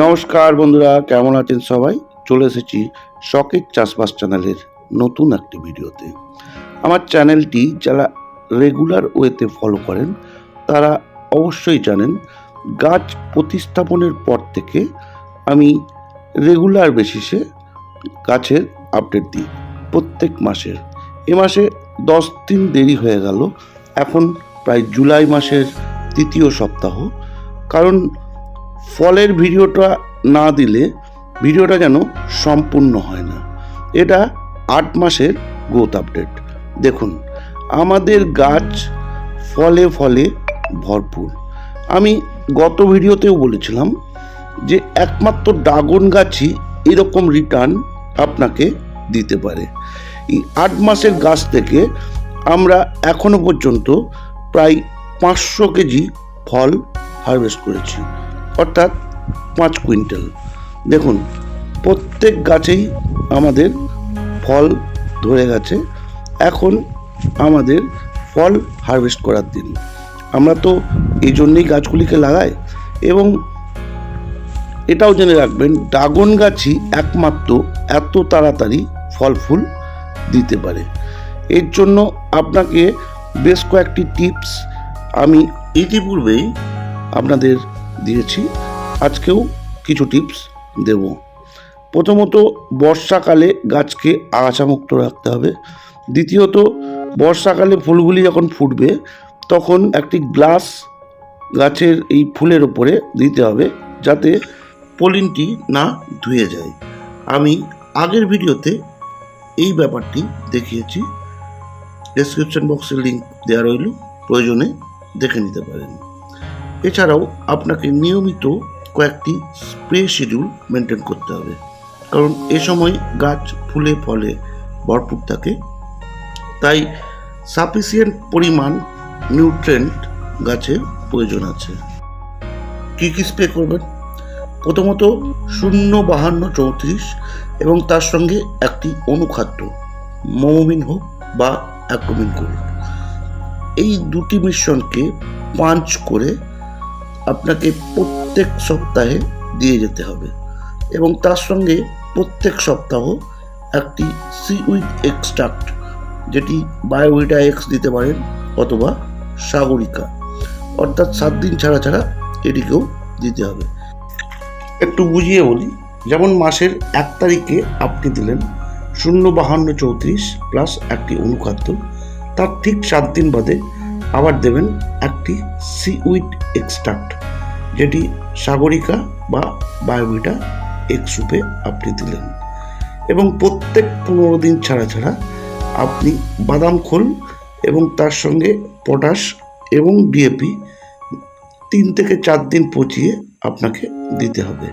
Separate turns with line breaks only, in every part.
নমস্কার বন্ধুরা, কেমন আছেন সবাই? চলে এসেছি শখের চাষবাস চ্যানেলের নতুন একটি ভিডিওতে। আমার চ্যানেলটি যারা রেগুলার ওয়েতে ফলো করেন, তারা অবশ্যই জানেন, গাছ প্রতিস্থাপনের পর থেকে আমি রেগুলার বেসিসে গাছের আপডেট দিই, প্রত্যেক মাসের। এ মাসে দশ দিন দেরি হয়ে গেল, এখন প্রায় জুলাই মাসের তৃতীয় সপ্তাহ, কারণ ফলের ভিডিওটা না দিলে ভিডিওটা যেন সম্পূর্ণ হয় না। এটা আট মাসের গ্রোথ আপডেট দেখুন, আমাদের গাছ ফলে ফলে ভরপুর। আমি গত ভিডিওতেও বলেছিলাম যে একমাত্র ড্রাগন গাছই এরকম রিটার্ন আপনাকে দিতে পারে। এই আট মাসের গাছ থেকে আমরা এখনও পর্যন্ত প্রায় পাঁচশো কেজি ফল হারভেস্ট করেছি। অর্থাৎ পাঁচ কুইন্টাল। দেখুন, প্রত্যেক গাছেই আমাদের ফল ধরে গেছে। এখন আমাদের ফল হারভেস্ট করার দিন। আমরা তো এই জন্যেই গাছগুলিকে লাগাই এবং এটাও জেনে রাখবেন, ড্রাগন গাছই একমাত্র এত তাড়াতাড়ি ফল ফুল দিতে পারে। এর জন্য আপনাকে বেশ কয়েকটি টিপস আমি ইতিপূর্বেই আপনাদের দিয়েছি। আজকেও কিছু টিপস দেব। প্রথমত, বর্ষাকালে গাছকে আগাছামুক্ত রাখতে হবে। দ্বিতীয়ত, বর্ষাকালে ফুলগুলি যখন ফুটবে, তখন একটি গ্লাস গাছের এই ফুলের ওপরে দিতে হবে যাতে পলিনটি না ধুয়ে যায়। আমি আগের ভিডিওতে এই ব্যাপারটি দেখিয়েছি। ডেসক্রিপশন বক্সের লিঙ্ক দেওয়া রইল। প্রয়োজনে দেখে নিতে পারেন। এছাড়াও আপনাকে নিয়মিত কয়েকটি স্প্রে শিডিউল মেনটেন করতে হবে। কারণ এ সময় গাছ ফুলে, ফলে ভরপুর থাকে। তাই সাফিসিয়েন্ট পরিমাণ নিউট্রেন্ট গাছের প্রয়োজন আছে। কী কী স্প্রে করবেন? প্রথমত শূন্য বাহান্ন চৌত্রিশ এবং তার সঙ্গে একটি অনুখাদ্য মোমোমিন হোক বা অ্যাক্রোমিন করুন। এই দুটি মিশ্রণকে পাঞ্চ করে আপনাকে প্রত্যেক সপ্তাহে দিয়ে যেতে হবে এবং তার সঙ্গে প্রত্যেক সপ্তাহ একটি সি উইথ এক্সট্রাক্ট, যেটি বায়োভিটা এক্স দিতে পারেন অথবা সাগরিকা। অর্থাৎ সাত দিন ছাড়া ছাড়া এটিকেও দিতে হবে। একটু বুঝিয়ে বলি, যেমন মাসের এক তারিখে আপনি দিলেন শূন্য বাহান্ন চৌত্রিশ প্লাস একটি অনুখাদ্য, তার ঠিক সাত দিন বাদে আবার দেবেন একটি সিউইড এক্সট্রাক্ট যেটি সাগরিকা বা বায়োভিটা এক্স রূপে আপনি দিলেন। এবং প্রত্যেক পনেরো দিন ছাড়া ছাড়া আপনি বাদাম খোল এবং তার সঙ্গে পটাশ এবং ডিএপি তিন থেকে চার দিন পচিয়ে আপনাকে দিতে হবে।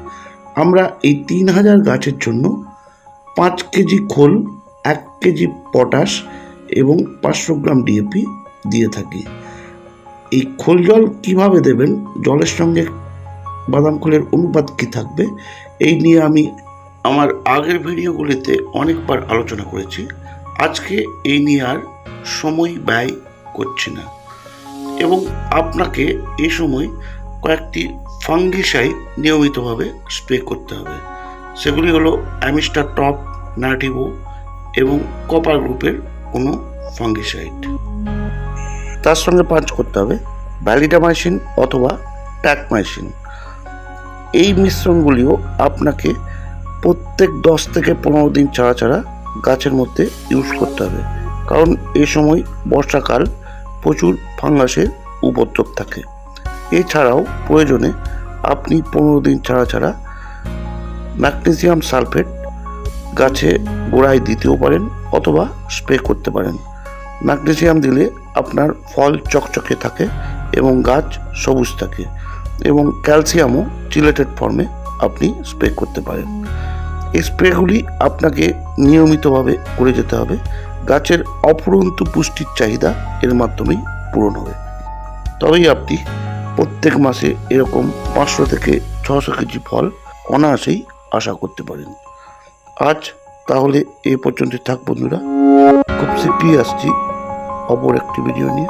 আমরা এই তিন হাজার গাছের জন্য পাঁচ কেজি খোল, এক কেজি পটাশ এবং পাঁচশো গ্রাম ডিএপি দিয়ে থাকি। এই খোল জল কীভাবে দেবেন? জলের সঙ্গে বাদাম খোলের অনুপাত কী থাকবে? এই নিয়ে আমি আমার আগের ভিডিওগুলিতে অনেকবার আলোচনা করেছি। আজকে এই নিয়ে আর সময় ব্যয় করছি না। এবং আপনাকে এই সময় কয়েকটি ফাঙ্গিসাইড নিয়মিতভাবে স্প্রে করতে হবে। সেগুলি হলো অ্যামিস্টার টপ নাটিভো এবং কপার গ্রুপের কোনো ফাঙ্গিসাইড। তার সঙ্গে পাঞ্চ করতে হবে ভ্যালিডা ভ্যালিডামাইসিন অথবা ট্যাক ট্যাকমাইসিন এই মিশ্রণগুলিও আপনাকে প্রত্যেক দশ থেকে পনেরো দিন ছাড়া ছাড়া গাছের মধ্যে ইউজ করতে হবে। কারণ এ সময় বর্ষাকাল, প্রচুর ফাঙ্গাসের উপদ্রব থাকে। এছাড়াও প্রয়োজনে আপনি পনেরো দিন ছাড়া ছাড়া ম্যাগনেসিয়াম সালফেট গাছে গোড়ায় দিতেও পারেন অথবা স্প্রে করতে পারেন। ম্যাগনেসিয়াম দিলে আপনার ফল চকচকে থাকে এবং গাছ সবুজ থাকে এবং ক্যালসিয়ামও চিলেটেড ফর্মে আপনি স্প্রে করতে পারেন। এই স্প্রেগুলি আপনাকে নিয়মিতভাবে করে যেতে হবে। গাছের অফুরন্ত পুষ্টির চাহিদা এর মাধ্যমেই পূরণ হবে। তবেই আপনি প্রত্যেক মাসে এরকম পাঁচশো থেকে ছশো কেজি ফল অনায়াসেই আশা করতে পারেন। আজ তাহলে এই পর্যন্ত থাক বন্ধুরা। খুব শীঘ্রই আসছি। অপর একটি ভিডিও নিয়ে।